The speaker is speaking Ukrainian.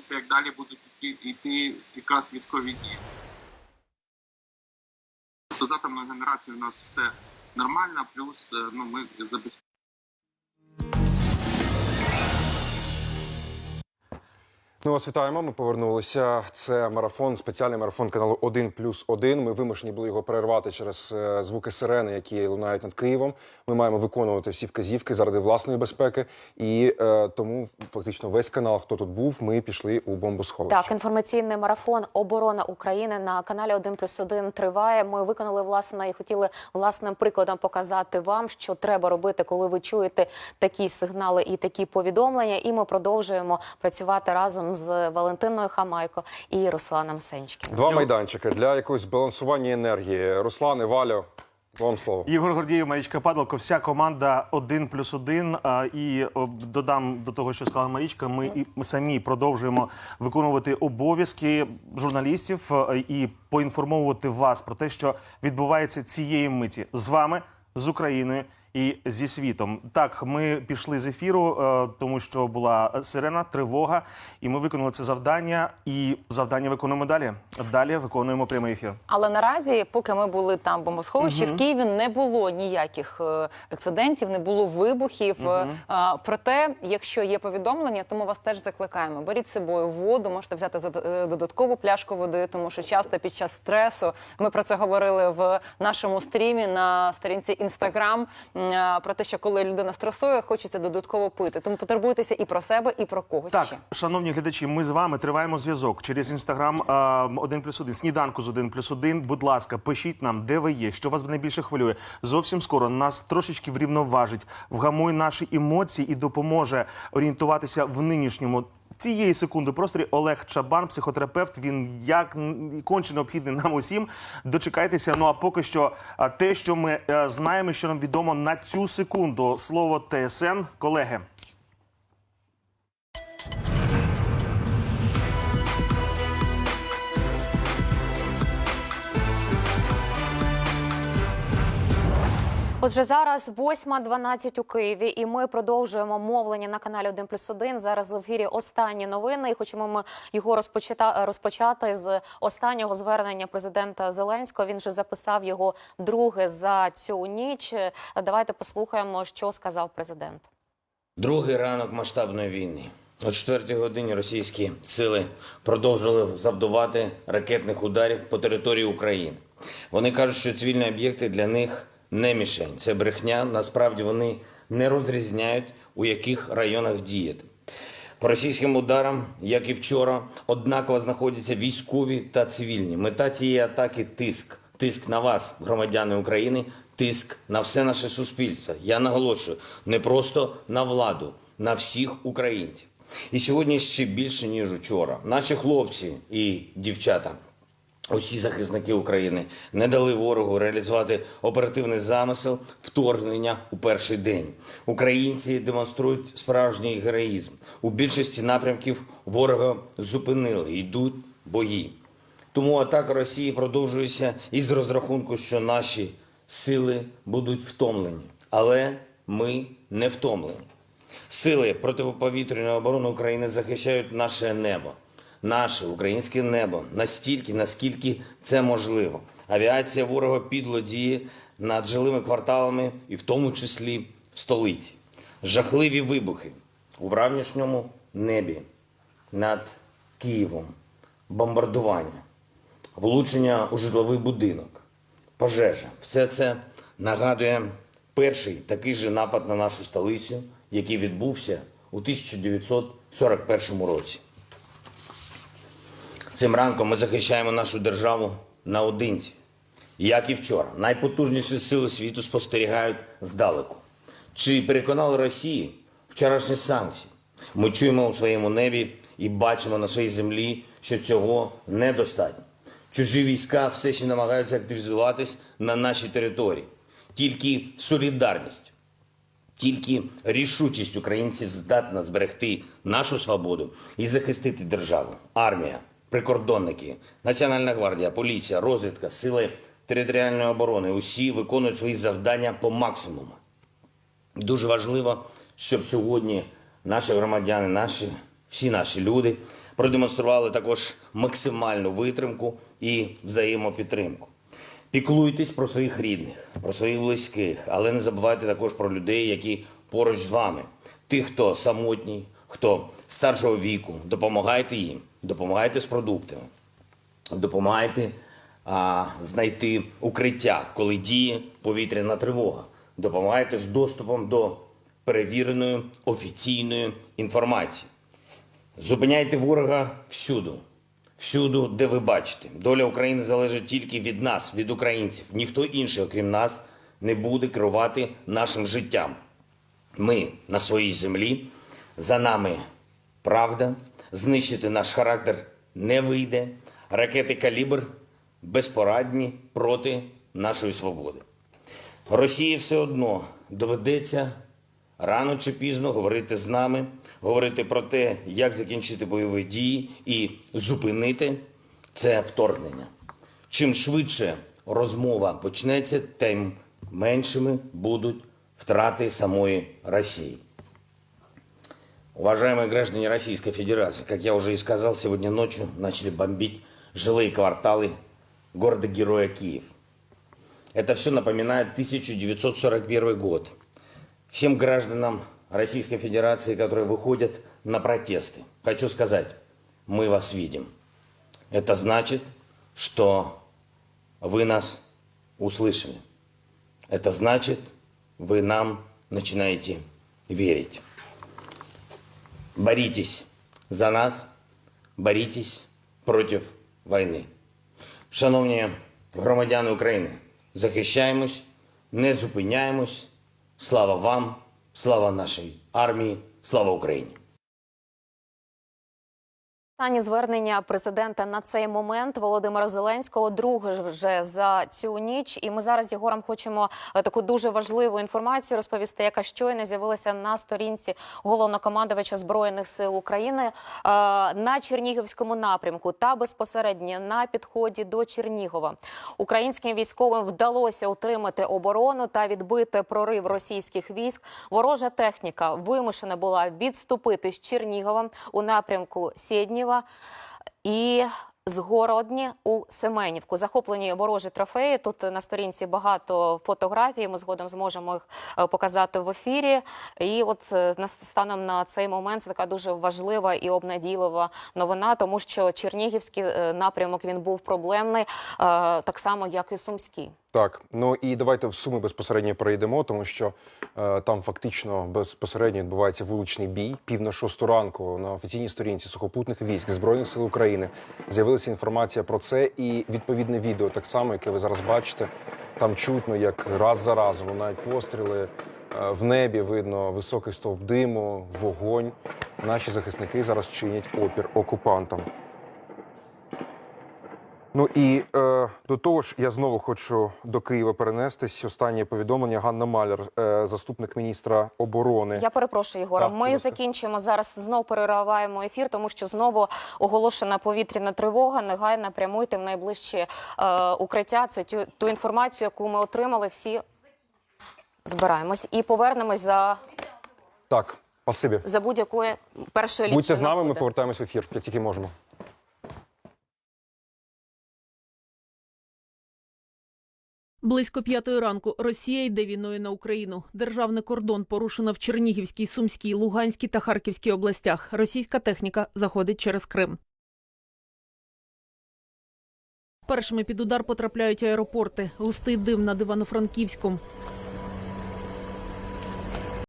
дивитися, як далі будуть йти, якраз військові дії. Тобто з атомною генерацією у нас все нормально, плюс е, ну, ми забезпечуємо. Ну, вас вітаємо. Ми повернулися. Це марафон, спеціальний марафон каналу 1 плюс 1. Ми вимушені були його перервати через е, звуки сирени, які лунають над Києвом. Ми маємо виконувати всі вказівки заради власної безпеки. І е, тому фактично весь канал, хто тут був, ми пішли у бомбосховище. Так, інформаційний марафон Оборона України на каналі 1 плюс 1 триває. Ми виконали власне і хотіли власним прикладом показати вам, що треба робити, коли ви чуєте такі сигнали і такі повідомлення. І ми продовжуємо працювати разом з Валентиною Хамайко і Русланом Сенчкіним. Два майданчики для якогось збалансування енергії. Руслане, Валю, вам слово. Ігор Гордієв, Марічка Падалко, вся команда 1 плюс 1. І додам до того, що сказала Марічка, ми і ми самі продовжуємо виконувати обов'язки журналістів е, і поінформовувати вас про те, що відбувається цієї миті з вами, з Україною. І зі світом так ми пішли з ефіру, е, тому що була сирена, тривога, і ми виконали це завдання. І завдання виконуємо далі. Далі виконуємо прямий ефір. Але наразі, поки ми були там в бомбосховищі, в Києві не було ніяких е, ексцидентів, не було вибухів. А, Проте, якщо є повідомлення, то ми вас теж закликаємо. Беріть з собою воду, можете взяти додаткову пляшку води, тому що часто під час стресу ми про це говорили в нашому стрімі на сторінці Інстаграм. Про те, що коли людина стресує, хочеться додатково пити. Тому потурбуйтеся і про себе, і про когось Так, ще. шановні глядачі, ми з вами триваємо зв'язок через інстаграм 1 плюс 1, сніданку з 1 плюс 1. Будь ласка, пишіть нам, де ви є, що вас найбільше хвилює. Зовсім скоро нас трошечки врівноважить, вгамує наші емоції і допоможе орієнтуватися в нинішньому. Цієї секунди просторі Олег Чабан, психотерапевт. Він як конче необхідний нам усім. Дочекайтеся. Ну а поки що, те, що ми е, знаємо, що нам відомо на цю секунду. Слово ТСН, колеги. Отже, зараз 8.12 у Києві, і ми продовжуємо мовлення на каналі 1 плюс 1. Зараз в ефірі останні новини. І хочемо ми його розпочата, розпочати з останнього звернення президента Зеленського. Він вже записав його друге за цю ніч. Давайте послухаємо, що сказав президент. Другий ранок масштабної війни. О 4 годині російські сили продовжили завдавати ракетних ударів по території України. Вони кажуть, що цивільні об'єкти для них не мішень. Це брехня. Насправді вони не розрізняють, у яких районах діяти. По російським ударам, як і вчора, однаково знаходяться військові та цивільні. Мета цієї атаки тиск. Тиск на вас, громадяни України, тиск на все наше суспільство. Я наголошую, не просто на владу, на всіх українців. І сьогодні ще більше, ніж вчора. Наші хлопці і дівчата Усі захисники України не дали ворогу реалізувати оперативний замисел вторгнення у перший день. Українці демонструють справжній героїзм. У більшості напрямків ворога зупинили, йдуть бої. Тому атака Росії продовжується із розрахунку, що наші сили будуть втомлені, але ми не втомлені. Сили протиповітряної оборони України захищають наше небо, наше українське небо настільки, наскільки це можливо. Авіація ворога підло діє над жилими кварталами, і в тому числі в столиці. Жахливі вибухи у вранішньому небі над Києвом, бомбардування, влучення у житловий будинок, пожежа. Все це нагадує перший такий же напад на нашу столицю, який відбувся у 1941 році. Цим ранком ми захищаємо нашу державу наодинці. Як і вчора, найпотужніші сили світу спостерігають здалеку. Чи переконали Росії вчорашні санкції? Ми чуємо у своєму небі і бачимо на своїй землі, що цього недостатньо. Чужі війська все ще намагаються активізуватись на нашій території. Тільки солідарність, тільки рішучість українців здатна зберегти нашу свободу і захистити державу. Армія, прикордонники, Національна гвардія, поліція, розвідка, сили територіальної оборони усі виконують свої завдання по максимуму. Дуже важливо, щоб сьогодні наші громадяни, наші всі наші люди продемонстрували також максимальну витримку і взаємопідтримку. Піклуйтесь про своїх рідних, про своїх близьких, але не забувайте також про людей, які поруч з вами. Тих, хто самотній, хто старшого віку. Допомагайте їм, допомагайте з продуктами, допомагайте а, знайти укриття, коли діє повітряна тривога. Допомагайте з доступом до перевіреної офіційної інформації. Зупиняйте ворога всюду, всюду, де ви бачите. Доля України залежить тільки від нас, від українців. Ніхто інший, окрім нас, не буде керувати нашим життям. Ми на своїй землі, за нами правда, знищити наш характер не вийде. Ракети калібр безпорадні проти нашої свободи. Росії все одно доведеться рано чи пізно говорити з нами, говорити про те, як закінчити бойові дії і зупинити це вторгнення. Чим швидше розмова почнеться, тим меншими будуть втраты самой России. Уважаемые граждане Российской Федерации, как я уже и сказал, сегодня ночью начали бомбить жилые кварталы города-героя Киев. Это все напоминает 1941 год. Всем гражданам Российской Федерации, которые выходят на протесты, хочу сказать, мы вас видим. Это значит, что вы нас услышали. Это значит, вы нам начинаете верить. Боритесь за нас, боритесь проти війни. Шановні громадяни України, захищаємось, не зупиняємось. Слава вам, слава нашій армії, слава Україні! Останнє звернення президента на цей момент Володимира Зеленського друге вже за цю ніч. І ми зараз з Єгором хочемо е, таку дуже важливу інформацію розповісти, яка щойно з'явилася на сторінці головнокомандувача збройних сил України е, на Чернігівському напрямку та безпосередньо на підході до Чернігова. Українським військовим вдалося утримати оборону та відбити прорив російських військ. Ворожа техніка вимушена була відступити з Чернігова у напрямку Сєднєва і Згородні у Семенівку. Захоплені ворожі трофеї. Тут на сторінці багато фотографій. Ми згодом зможемо їх е, показати в ефірі. І от е, станом на цей момент це така дуже важлива і обнадійлива новина, тому що Чернігівський е, напрямок він був проблемний, так само як і Сумський. Так, ну і давайте в суми безпосередньо перейдемо, тому що е, там фактично безпосередньо відбувається вуличний бій. Пів на шосту ранку на офіційній сторінці сухопутних військ збройних сил України з'явилася інформація про це, і відповідне відео, так само, яке ви зараз бачите. Там чутно, як раз за разом лунають постріли. е, В небі видно високий стовп диму, вогонь. Наші захисники зараз чинять опір окупантам. Ну і е, до того ж, я знову хочу до Києва перенестись. Останнє повідомлення Ганна Маляр, е, заступник міністра оборони. Я перепрошую, Єгора. Так, Ми ласка. закінчимо зараз. Знову перериваємо ефір, тому що знову оголошена повітряна тривога. Негайно прямуйте в найближчі е, укриття. Це тю, ту інформацію, яку ми отримали. Всі збираємось і повернемось за, Так, спасибі. за будь-якої першої лічної Будьте з нами. Ми нагоди. повертаємось в ефір, як тільки можемо. Близько п'ятої ранку Росія йде війною на Україну. Державний кордон порушено в Чернігівській, Сумській, Луганській та Харківській областях. Російська техніка заходить через Крим. Першими під удар потрапляють аеропорти. Густий дим над Івано-Франківськом.